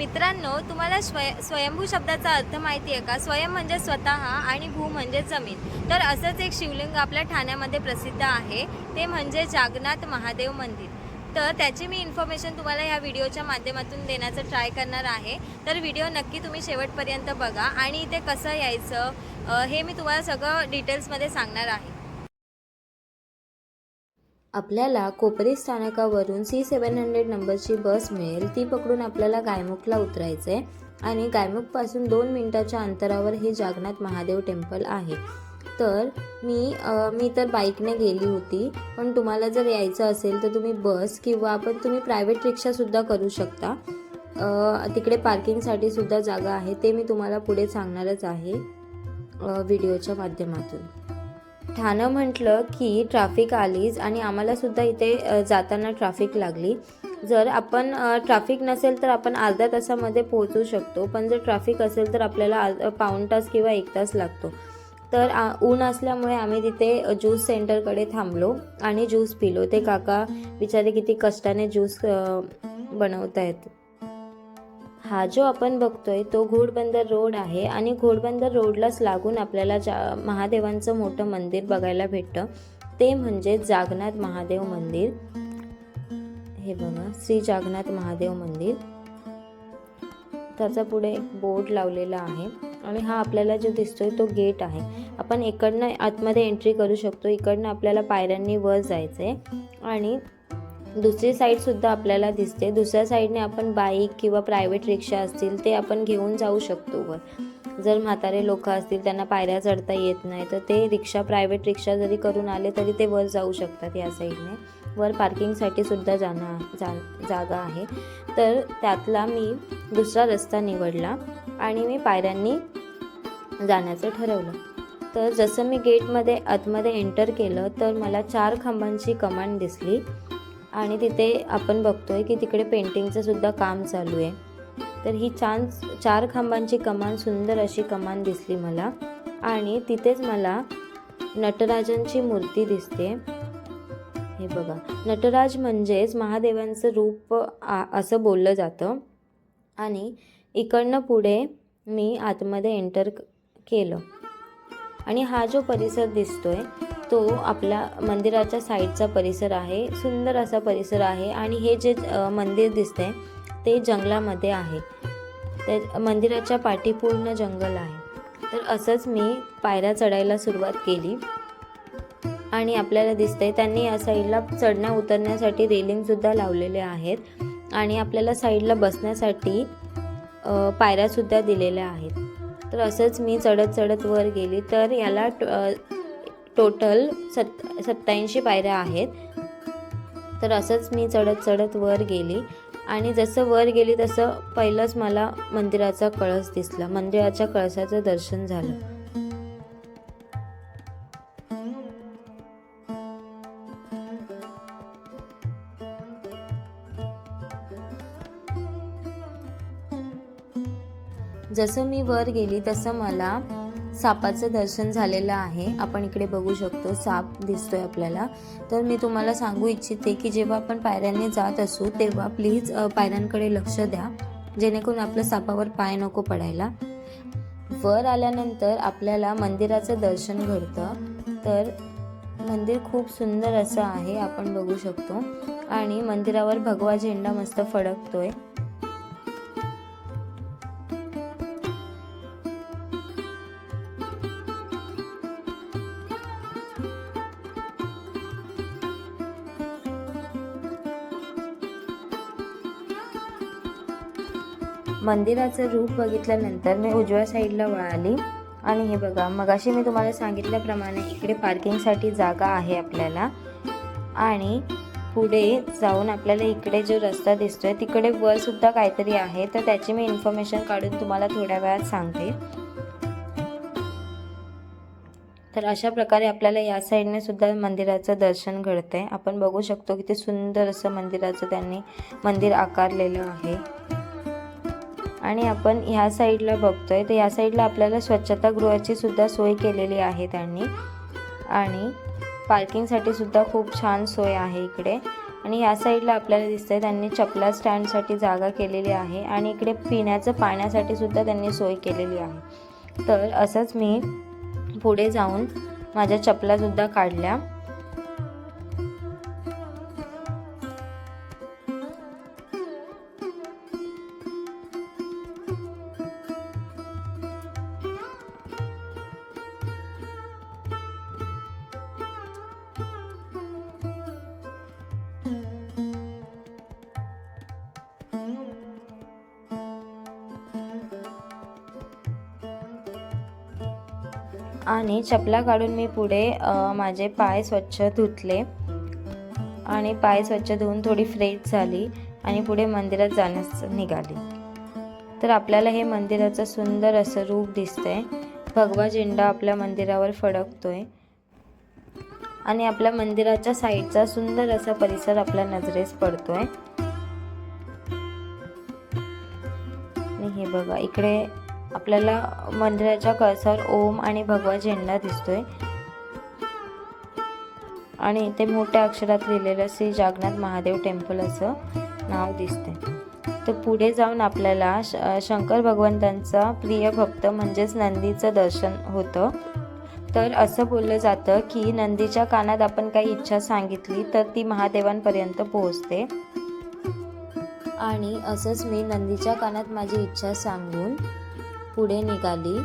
मित्रांनो तुम्हाला स्वय स्वयंभू शब्दाचा अर्थ माहिती आहे का? स्वयं म्हणजे स्वतः आणि भू म्हणजे जमीन. तर असंच एक शिवलिंग आपल्या ठाण्यामध्ये प्रसिद्ध आहे. ते म्हणजे जागनाथ महादेव मंदिर. तर त्याची मी इन्फॉर्मेशन तुम्हाला ह्या व्हिडिओच्या माध्यमातून देण्याचं ट्राय करणार आहे. तर व्हिडिओ नक्की तुम्ही शेवटपर्यंत बघा आणि इथे कसं यायचं हे मी तुम्हाला सगळं डिटेल्समध्ये सांगणार आहे. आपल्याला कोपरी स्थानकावरून सी सेवन हंड्रेड नंबरची बस मिळेल. ती पकडून आपल्याला गायमुखला उतरायचं आहे आणि गायमुखपासून दोन मिनटाच्या अंतरावर हे जागनाथ महादेव टेम्पल आहे. तर मी मी तर बाईकने गेली होती पण तुम्हाला जर यायचं असेल तर तुम्ही बस किंवा आपण तुम्ही प्रायव्हेट रिक्षासुद्धा करू शकता. तिकडे पार्किंगसाठी सुद्धा जागा आहे ते मी तुम्हाला पुढे सांगणारच आहे व्हिडिओच्या माध्यमातून. ठाणं म्हटलं की ट्रॅफिक आलीच आणि आम्हालासुद्धा इथे जाताना ट्रॅफिक लागली. जर आपण ट्रॅफिक नसेल तर आपण अर्ध्या तासामध्ये पोहोचू शकतो पण जर ट्रॅफिक असेल तर आपल्याला अर्ध- पाऊण तास किंवा एक तास लागतो. तर आ, ऊन असल्यामुळे आम्ही तिथे ज्यूस सेंटरकडे थांबलो आणि ज्यूस पिलो. ते काका बिचारे किती कष्टाने ज्यूस बनवत आहेत हा जो आपण बघतोय तो घोडबंदर रोड आहे आणि घोडबंदर रोडलाच लागून आपल्याला जा महादेवांचं मोठं मंदिर बघायला भेटतं ते म्हणजे जागनाथ महादेव मंदिर. हे बघा श्री जागनाथ महादेव मंदिर. त्याचा पुढे एक बोर्ड लावलेला आहे आणि हा आपल्याला जो दिसतोय तो गेट आहे. आपण इकडनं आतमध्ये एंट्री करू शकतो. इकडनं आपल्याला पायऱ्यांनी वर जायचं आहे आणि दुसरी साईडसुद्धा आपल्याला दिसते. दुसऱ्या साईडने आपण बाईक किंवा प्रायव्हेट रिक्षा असतील ते आपण घेऊन जाऊ शकतो वर. जर म्हातारे लोक असतील त्यांना पायऱ्या चढता येत नाही तर ते रिक्षा प्रायव्हेट रिक्षा जरी करून आले तरी ते वर जाऊ शकतात या साईडने वर पार्किंगसाठी सुद्धा जाणं जा जागा आहे. तर त्यातला मी दुसरा रस्ता निवडला आणि मी पायऱ्यांनी जाण्याचं ठरवलं. तर जसं मी गेटमध्ये आतमध्ये एंटर केलं तर मला चार खांबांची कमान दिसली. आणि तिथे आपण बघतोय की तिकडे पेंटिंगचं सुद्धा काम चालू आहे. तर ही छान चार खांबांची कमान सुंदर अशी कमान दिसली मला. आणि तिथेच मला नटराजांची मूर्ती दिसते. हे बघा. नटराज म्हणजेच महादेवांचं रूप आ- असं बोललं जातं. आणि इकडनं पुढे मी आतमध्ये एंटर केलं. आणि हा जो परिसर दिसतोय तो आपला मंदिराच्या साईडचा परिसर आहे. सुंदर असा परिसर आहे आणि हे जे मंदिर दिसतंय ते जंगलामध्ये आहे. त्या मंदिराच्या पाठी पूर्ण जंगल आहे. तर असंच मी पायऱ्या चढायला सुरुवात केली. आणि आपल्याला दिसतंय त्यांनी या साईडला चढण्या उतरण्यासाठी रेलिंगसुद्धा लावलेले आहेत. आणि आपल्याला साईडला बसण्यासाठी पायऱ्यासुद्धा दिलेल्या आहेत. तर असंच मी चढत चढत वर गेली. तर याला टोटल सत् सत्त्याऐंशी पायऱ्या आहेत. तर असंच मी चढत चढत वर गेली. आणि जसं वर गेली तसं पहिलंच मला मंदिराचा कळस दिसला. मंदिराच्या कळसाचं दर्शन झालं. जसं मी वर गेली तसं मला सापाचं दर्शन झालेलं आहे. आपण इकडे बघू शकतो साप दिसतोय आपल्याला. तर मी तुम्हाला सांगू इच्छिते की जेव्हा आपण पायऱ्यांनी जात असू तेव्हा प्लीज पायऱ्यांकडे लक्ष द्या. जेणेकरून आपल्या सापावर पाय नको पडायला. वर आल्यानंतर आपल्याला मंदिराचं दर्शन घडतं. तर मंदिर खूप सुंदर असं आहे आपण बघू शकतो. आणि मंदिरावर भगवा झेंडा मस्त फडकतोय. मंदिराचं रूप बघितल्यानंतर मी उजव्या साईडला वळाली. आणि हे बघा मगाशी मी तुम्हाला सांगितल्याप्रमाणे इकडे पार्किंगसाठी जागा आहे आपल्याला. आणि पुढे जाऊन आपल्याला इकडे जो रस्ता दिसतोय तिकडे वर सुद्धा काहीतरी आहे. तर त्याची मी इन्फॉर्मेशन काढून तुम्हाला थोड्या वेळात सांगते. तर अशा प्रकारे आपल्याला या साईडने सुद्धा मंदिराचं दर्शन घडतंय. आपण बघू शकतो किती सुंदर असं मंदिराचं त्यांनी मंदिर आकारलेलं आहे. आणि आपण ह्या साईडला बघतोय तर या साईडला आपल्याला स्वच्छतागृहाची सुद्धा सोय केलेली आहे त्यांनी. आणि पार्किंगसाठी सुद्धा खूप छान सोय आहे इकडे. आणि ह्या साईडला आपल्याला दिसतंय त्यांनी चपला स्टँडसाठी जागा केलेली आहे आणि इकडे पिण्याचं पाण्यासाठी सुद्धा त्यांनी सोय केलेली आहे. तर असंच मी पुढे जाऊन माझ्या चपलासुद्धा काढल्या. आणि चपला काढून मी पुढे माझे पाय स्वच्छ धुतले. आणि पाय स्वच्छ धुवून थोडी फ्रेश झाली आणि पुढे मंदिरात जाण्यास निघाली. तर आपल्याला हे मंदिराचं सुंदर असं रूप दिसतंय. भगवा झेंडा आपल्या मंदिरावर फडकतोय. आणि आपल्या मंदिराच्या साईडचा सुंदर असा परिसर आपल्या नजरेस पडतोय. आणि हे बघा इकडे आपल्याला मंदिराच्या कळसावर ओम आणि भगवा झेंडा दिसतोय. आणि इथे मोठ्या अक्षरात लिहिलेलं श्री जागनाथ महादेव टेम्पल असं नाव दिसते तर पुढे जाऊन आपल्याला श शंकर भगवंतांचा प्रिय भक्त म्हणजेच नंदीचं दर्शन होतं. तर असं बोललं जातं की नंदीच्या कानात आपण काही इच्छा सांगितली तर ती महादेवांपर्यंत पोहोचते. आणि असंच मी नंदीच्या कानात माझी इच्छा सांगून पुढे निघाली.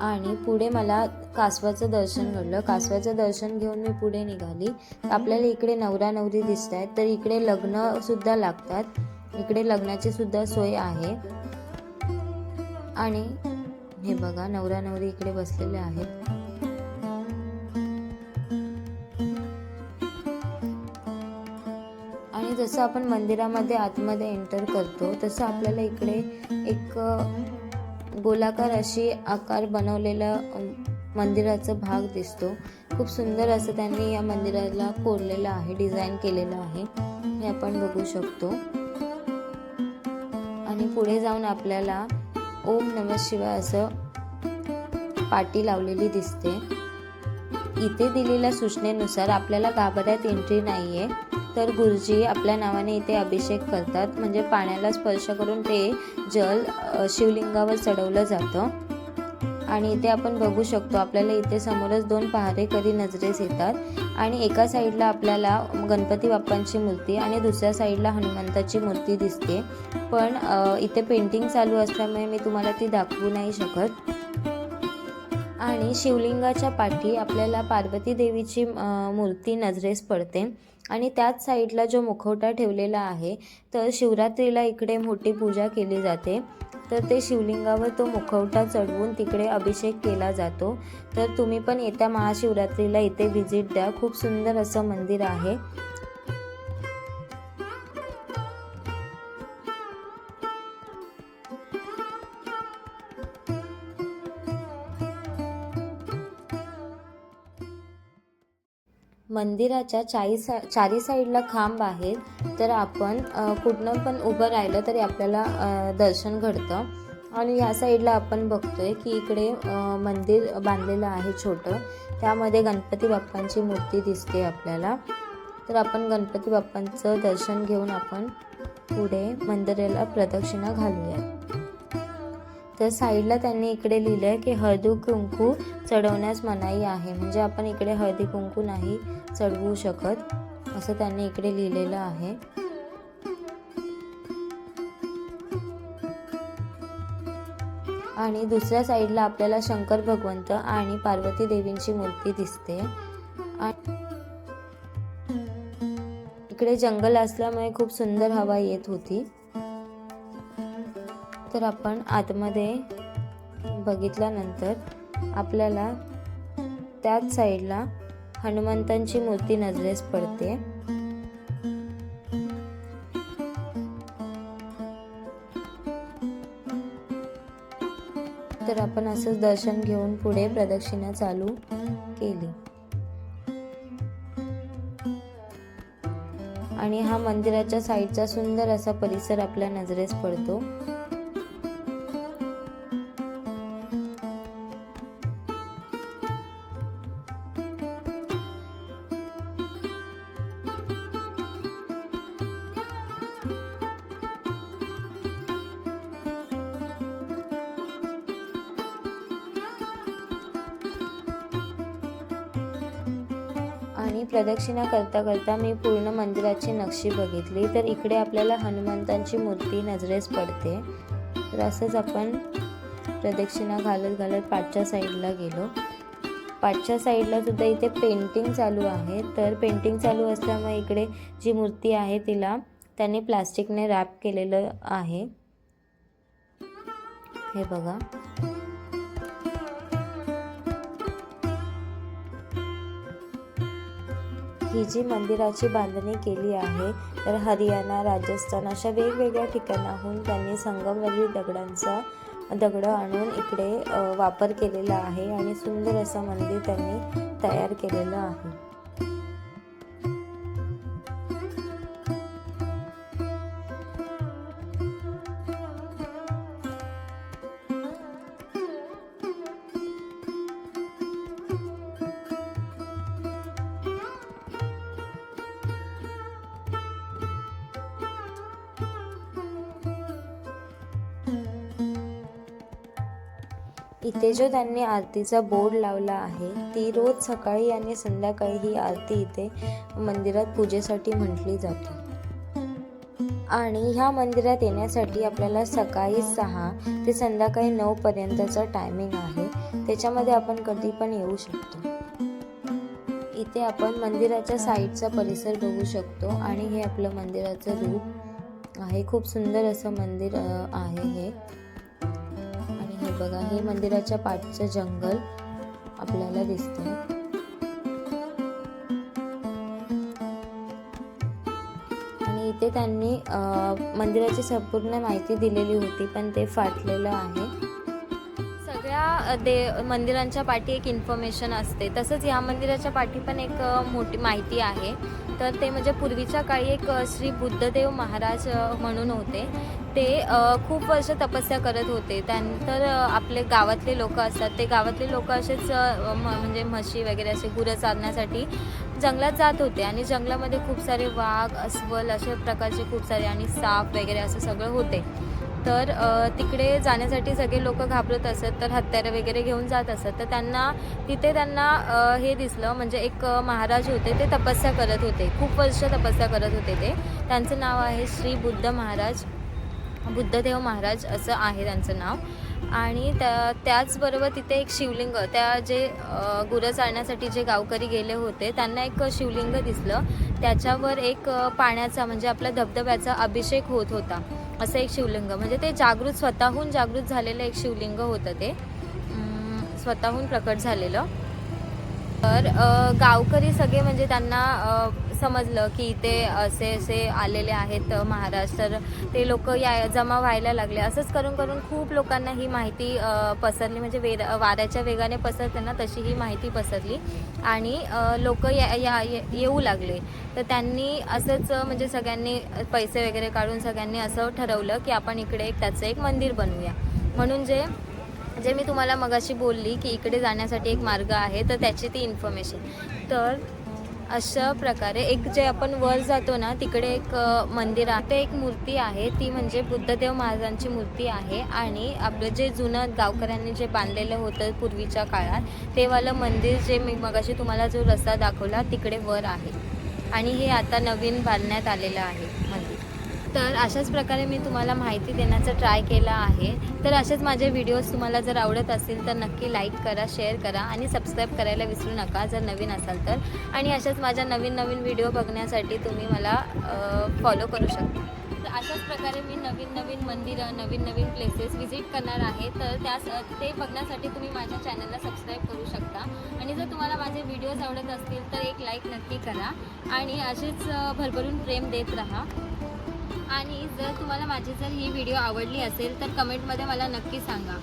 आणि पुढे मला कासवाचं दर्शन घडलं. कासवाचं दर्शन घेऊन मी पुढे निघाली. आपल्याला इकडे नवरा नवरी दिसत आहेत तर इकडे लग्न सुद्धा लागतात. इकडे लग्नाची सुद्धा सोय आहे. आणि हे बघा नवरा नवरी इकडे बसलेले आहेत. जसं आपण मंदिरामध्ये आतमध्ये एंटर करतो तसं आपल्याला इकडे एक गोलाकार अशी आकार बनवलेला मंदिराचा भाग दिसतो. खूप सुंदर असं त्यांनी या मंदिराला कोरलेलं आहे डिझाईन केलेलं आहे. हे आपण बघू शकतो. आणि पुढे जाऊन आपल्याला ओम नम शिवाय असं पाटी लावलेली दिसते. इथे दिलेल्या सूचनेनुसार आपल्याला गाभाऱ्यात एंट्री नाही आहे तर गुरुजी आपल्या नावाने इथे अभिषेक करतात. म्हणजे पाण्याला स्पर्श करून ते जल शिवलिंगावर चढवलं जातं. आणि इथे आपण बघू शकतो आपल्याला इथे समोरच दोन पहारेकरी नजरेस येतात. आणि एका साईडला आपल्याला गणपती बाप्पांची मूर्ती आणि दुसऱ्या साईडला हनुमंताची मूर्ती दिसते. पण इथे पेंटिंग चालू असल्यामुळे मी तुम्हाला ती दाखवू नाही शकत. आणि शिवलिंगाच्या पाठी आपल्याला पार्वती देवीची मूर्ती नजरेस पडते. आणि त्याच साईडला जो मुखवटा ठेवलेला आहे तर शिवरात्रीला इकडे मोठी पूजा केली जाते. तर ते शिवलिंगावर तो मुखवटा चढवून तिकडे अभिषेक केला जातो. तर तुम्ही पण येत्या महाशिवरात्रीला इथे व्हिजिट द्या. खूप सुंदर असं मंदिर आहे. मंदिराच्या चारी सा चारी साईडला खांब आहेत. तर आपण कुठनं पण उभं राहिलं तरी आपल्याला दर्शन घडतं. आणि ह्या साईडला आपण बघतोय की इकडे मंदिर बांधलेलं आहे छोटं. त्यामध्ये गणपती बाप्पांची मूर्ती दिसते आपल्याला. तर आपण गणपती बाप्पांचं दर्शन घेऊन आपण पुढे मंदिराला प्रदक्षिणा घालूयात. तर साईडला त्यांनी इकडे लिहिलं आहे की हळदी कुंकू चढवण्यास मनाई आहे. म्हणजे आपण इकडे हळदी कुंकू नाही चढवू शकत असं त्यांनी इकडे लिहिलेलं आहे. आणि दुसऱ्या साईडला आपल्याला शंकर भगवंत आणि पार्वती देवींची मूर्ती दिसते. इकडे जंगल असल्यामुळे खूप सुंदर हवा येत होती. तर आपण आतमध्ये बघितल्यानंतर आपल्याला त्याच साईडला हनुमंतांची मूर्ती नजरेस पडते. तर आपण असंच दर्शन घेऊन पुढे प्रदक्षिणा चालू केली. आणि हा मंदिराच्या साईडचा सुंदर असा परिसर आपल्या नजरेस पडतो. आणि प्रदक्षिणा करता करता मी पूर्ण मंदिराची नक्षी बघितली. तर इकडे आपल्याला हनुमंतांची मूर्ती नजरेस पडते. तर असंच आपण प्रदक्षिणा घालत घालत पाठच्या साईडला गेलो. पाठच्या साईडला सुद्धा इथे पेंटिंग चालू आहे. तर पेंटिंग चालू असल्यामुळे इकडे जी मूर्ती आहे तिला त्यांनी प्लास्टिकने रॅप केलेलं आहे. हे बघा. ही जी मंदिराची बांधणी केली आहे तर हरियाणा राजस्थान अशा वेगवेगळ्या ठिकाणाहून त्यांनी संगमरवरी दगडांचा दगडं आणून इकडे वापर केलेला आहे आणि सुंदर असं मंदिर त्यांनी तयार केलेलं आहे. इथे जो त्यांनी आरतीचा बोर्ड लावला आहे ती रोज सकाळी आणि संध्याकाळी ही आरती इथे मंदिरात पूजेसाठी म्हटली जाते. आणि ह्या मंदिरात येण्यासाठी आपल्याला सकाळी सहा ते संध्याकाळी नऊ पर्यंतचं टायमिंग आहे. त्याच्यामध्ये आपण कधी पण येऊ शकतो. इथे आपण मंदिराच्या साईडचा परिसर बघू शकतो आणि हे आपलं मंदिराचं रूप आहे. खूप सुंदर असं मंदिर आहे हे. बघा हे मंदिराच्या पाठचं जंगल आपल्याला दिसतंय. आणि इथे त्यांनी मंदिराची संपूर्ण माहिती दिलेली होती पण ते फाटलेलं आहे. सगळ्या दे मंदिरांच्या पाठी एक इन्फॉर्मेशन असते. तसंच या मंदिराच्या पाठी पण एक मोठी माहिती आहे. तर ते म्हणजे पूर्वीच्या काळी एक श्री बुद्धदेव महाराज म्हणून होते. ते खूप वर्ष तपस्या करत होते. त्यानंतर आपले गावातले लोक असतात. ते गावातले लोक असेच म- म्हणजे म्हशी वगैरे असे गुरं चालण्यासाठी जंगलात जात होते. आणि जंगलामध्ये खूप सारे वाघ अस्वल अशा प्रकारचे खूप सारे आणि साप वगैरे असं सगळं होते. तर तिकडे जाण्यासाठी सगळे लोक घाबरत असत तर हत्यारं वगैरे घेऊन जात असत. तर त्यांना तिथे त्यांना हे दिसलं म्हणजे एक महाराज होते. ते तपस्या करत होते. खूप वर्ष तपस्या करत होते ते. त्यांचं नाव आहे श्री बुद्ध महाराज. बुद्धदेव महाराज असं आहे त्यांचं नाव. आणि त्या त्याचबरोबर तिथे एक शिवलिंग त्या जे गुरं चालण्यासाठी जे गावकरी गेले होते त्यांना एक शिवलिंग दिसलं. त्याच्यावर एक पाण्याचा म्हणजे आपल्या धबधब्याचा अभिषेक होत होता. असं एक शिवलिंग म्हणजे ते जागृत स्वतःहून जागृत झालेलं एक शिवलिंग होतं ते. स्वतःहून प्रकट झालेलं. तर गावकरी सगळे म्हणजे त्यांना समजलं की इथे असे असे आलेले आहेत महाराष्ट्र महाराज तर ते लोक या जमा व्हायला लागले. असंच करून करून खूप लोकांना ही माहिती पसरली. म्हणजे वेर वाऱ्याच्या वेगाने पसरते ना तशी ही माहिती पसरली. आणि लोक या, या ये- येऊ लागले. तर त्यांनी असंच म्हणजे सगळ्यांनी पैसे वगैरे काढून सगळ्यांनी असं ठरवलं की आपण इकडे एक त्याचं एक मंदिर बनवूया. म्हणून जे जे मी तुम्हाला मगाशी बोलली की इकडे जाण्यासाठी एक मार्ग आहे तर त्याची ती इन्फॉर्मेशन तर अशा प्रकारे एक जे आपण वर जातो ना तिकडे एक मंदिर आहे. ते एक मूर्ती आहे. ती म्हणजे बुद्धदेव महाराजांची मूर्ती आहे. आणि आपलं जे जुनं गावकऱ्यांनी जे बांधलेलं होतं पूर्वीच्या काळात तेवालं मंदिर जे मी मगाशी तुम्हाला जो रस्ता दाखवला तिकडे वर आहे. आणि हे आता नवीन बांधण्यात आलेलं आहे. तर अशाच प्रकारे मी तुम्हाला माहिती देण्याचा ट्राय केला आहे. तर असेच माझे व्हिडिओज तुम्हाला जर आवडत असतील तर नक्की लाईक करा शेअर करा आणि सबस्क्राईब करायला विसरू नका जर नवीन असाल तर. आणि अशाच माझ्या नवीन नवीन व्हिडिओ बघण्यासाठी तुम्ही मला फॉलो करू शकता. तर अशाच प्रकारे मी नवीन नवीन मंदिरं नवीन नवीन प्लेसेस व्हिजिट करणार आहे. तर त्यास ते बघण्यासाठी तुम्ही माझ्या चॅनलला सबस्क्राईब करू शकता. आणि जर तुम्हाला माझे व्हिडिओज आवडत असतील तर एक लाईक नक्की करा. आणि असेच भरभरून प्रेम देत राहा. आणि जर तुम्हाला माझी जर ही व्हिडिओ आवडली असेल तर कमेंटमध्ये मला नक्की सांगा.